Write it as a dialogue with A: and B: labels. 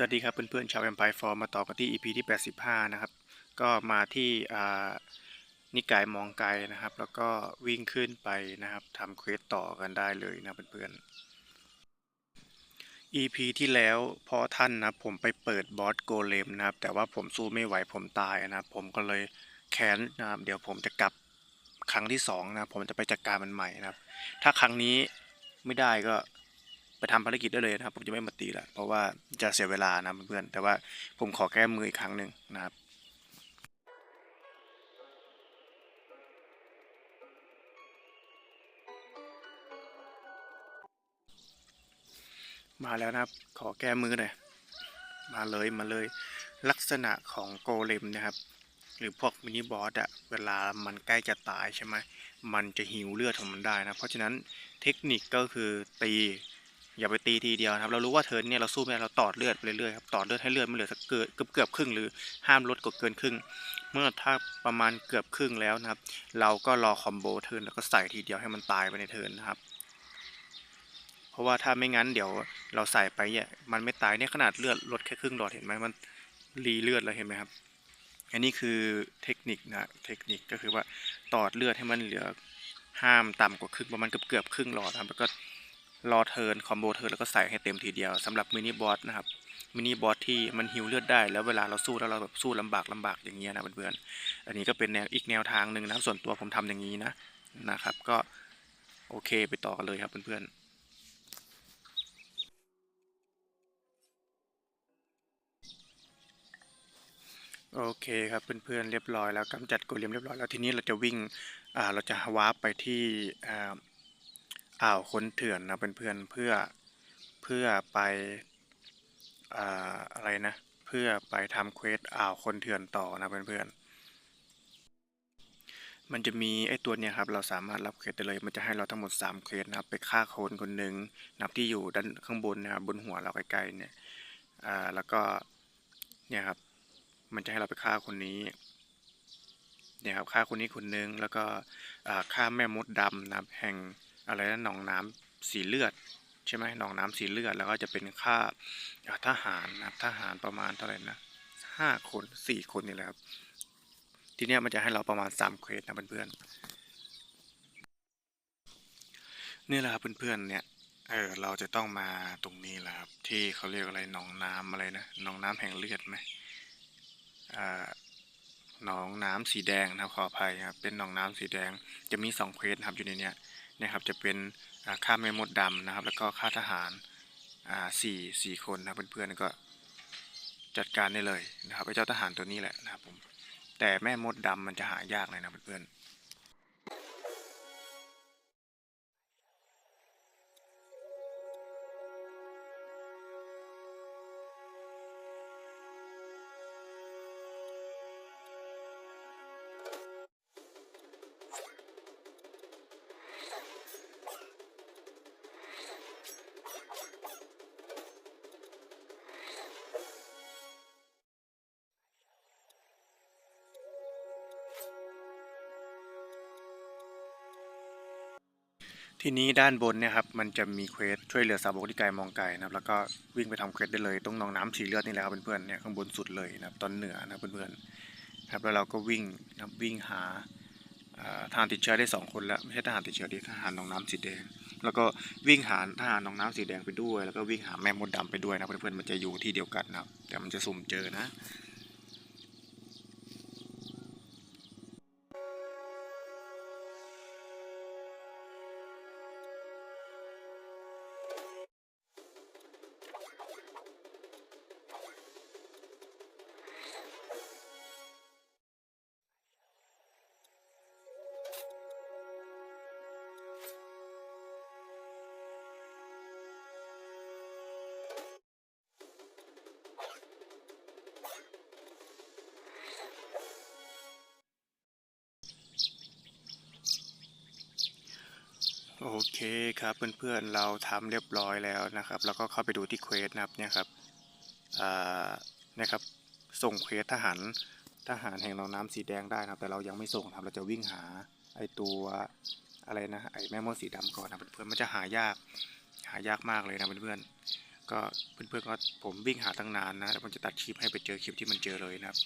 A: สวัสดีครับเพื่อนๆชาวแอมไพร์ฟอร์มาต่อกันที่ EP ที่ 85 นะครับ ก็มาที่นิกายมองไกลนะครับ แล้วก็วิ่งขึ้นไปนะครับทำเควสต่อกันได้เลยนะเพื่อนๆ EP ที่แล้วพราะท่านนะผมไปเปิดบอสโกเลมนะครับ แต่ว่าผมสู้ไม่ไหวผมตายนะครับ ผมก็เลยแค้นนะครับเดี๋ยวผมจะกลับครั้งที่สองนะผมจะไปจัดการมันใหม่นะครับ ถ้าครั้งนี้ไม่ได้ก็ ไปทำภารกิจได้เลยนะครับ ผมจะไม่มาตีละเพราะว่าจะเสียเวลานะเพื่อนๆแต่ว่าผมขอแก้มืออีกครั้งหนึ่งนะครับมาแล้วนะครับ ขอแก้มือหน่อย มาเลย มาเลย ลักษณะของโกเลมนะครับ หรือพวกมินิบอสอะเวลามันใกล้จะตายใช่ไหม มันจะหิวเลือดของมันได้นะ เพราะฉะนั้นเทคนิคก็คือตี อย่าไปตีทีเดียวครับเรารู้ว่าเทิร์นเนี่ยเราสู้ไม่ได้เราตอดเลือดไปเรื่อยๆครับตอดเลือดให้เลือดมันเหลือสักเกือบเกือบครึ่งหรือห้ามลดกว่าเกินครึ่ง เมื่อถ้าประมาณเกือบครึ่งแล้วนะครับ เราก็รอคอมโบเทิร์นแล้วก็ใส่ทีเดียวให้มันตายไปในเทิร์นนะครับเพราะว่าถ้าไม่งั้นเดี๋ยวเราใส่ไปเนี่ยมันไม่ตายเนี่ยขนาดเลือดลดแค่ครึ่งหลอดเห็นไหมมันรีเลือดแล้วเห็นไหมครับอันนี้คือเทคนิคนะเทคนิคก็คือว่าตอดเลือดให้มันเหลือห้ามต่ำกว่าครึ่งประมาณเกือบเกือบครึ่งหลอดครับแล้วก็ รอเทิร์นคอมโบเทิร์นแล้วก็ใส่ให้เต็มทีเดียวสำหรับมินิบอสนะครับมินิบอสที่มันฮิวเลือดได้แล้วเวลาเราสู้แล้วเราแบบสู้ลำบากลำบากอย่างเงี้ยนะเพื่อนๆอันนี้ก็เป็นแนวอีกแนวทางหนึ่งนะส่วนตัวผมทำอย่างนี้นะนะครับ ก็โอเคไปต่อกันเลยครับเพื่อนๆโอเคครับเพื่อนๆเรียบร้อยแล้วกำจัดโกเลมเรียบร้อยแล้วทีนี้เราจะวิ่งอ่าเราจะวาร์ปไปที่อ่า อ่าวคนเถื่อนนะเพื่อนๆเพื่อเพื่อไปอ่าอะไรนะ เพื่อไปทำเควสอ่าวคนเถื่อนต่อนะเพื่อนๆมันจะมีไอ้ตัวเนี้ยครับเราสามารถรับเควสได้เลยมันจะให้เราทั้งหมด3เควสนะครับไปฆ่าคนคนหนึ่งนับที่อยู่ด้านข้างบนนะครับบนหัวเราใกล้ๆเนี่ยอ่าแล้วก็เนี่ยครับมันจะให้เราไปฆ่าคนนี้เนี่ยครับฆ่าคนนี้คนหนึงแล้วก็อ่าฆ่าแม่มดดำนับแห่ง อะไรนะหนองน้ำสีเลือดใช่ไหมหนองน้ำสีเลือดแล้วก็จะเป็นค่าอ่าทหารนะทหารประมาณเท่าไหร่นะห้าคนสี่คนนี่แหละครับ ทีเนี้ยมันจะให้เราประมาณสามเควสนะเพื่อนๆนี่แหละครับเพื่อนๆเนี่ยเออเราจะต้องมาตรงนี้แหละครับที่เขาเรียกอะไรหนองน้ำอะไรนะหนองน้ำแห่งเลือดไหมอ่าหนองน้ำสีแดงนะครับขออภัยครับเป็นหนองน้ำสีแดงจะมีสองเควสครับอยู่ในเนี้ย นะครับจะเป็นอ่าค่าแม่มดดำนะครับ แล้วก็ค่าทหารสี่สี่คนนะเพื่อนๆก็จัดการได้เลยนะครับไอ้เจ้าทหารตัวนี้แหละนะครับผมแต่แม่มดดำมันจะหายากเลยนะเพื่อนๆ ทีนี้ด้านบนเนี่ยครับมันจะมีเควสช่วยเหลือสาวกที่ไกลมองไกลนะครับแล้วก็วิ่งไปทำเควสได้เลยตรงหนองน้ำสีเลือดนี่แหละครับเพื่อนๆเนี่ยข้างบนสุดเลยนะครับตอนเหนือนะเพื่อนๆครับแล้วเราก็วิ่งนะครับวิ่งหาอ่าทหารติดเชื้อได้สองคนแล้วไม่ใช่ทหารติดเชื้อดิทหารหนองน้ำสีแดง แล้วก็วิ่งหาทหารหนองน้ำสีแดงไปด้วย แล้วก็วิ่งหาแม่มดดำไปด้วยนะเพื่อนๆมันจะอยู่ที่เดียวกันนะครับแต่มันจะสุ่มเจอนะ โอเคครับเพื่อนๆเราทำเรียบร้อยแล้วนะครับ แล้วก็เข้าไปดูที่เควสนะครับเนี่ยครับเนี่ยครับส่งเควสทหารทหารแห่งหนองน้ำสีแดงได้นะครับ แต่เรายังไม่ส่งครับเราจะวิ่งหาไอตัวอะไรนะไอแม่มดสีดำก่อนนะเพื่อนๆมันจะหายากหายากมากเลยนะเพื่อนๆก็เพื่อนๆก็ผมวิ่งหาตั้งนานนะแล้วผมจะตัดคลิปให้ไปเจอคลิปที่มันเจอเลยนะครับ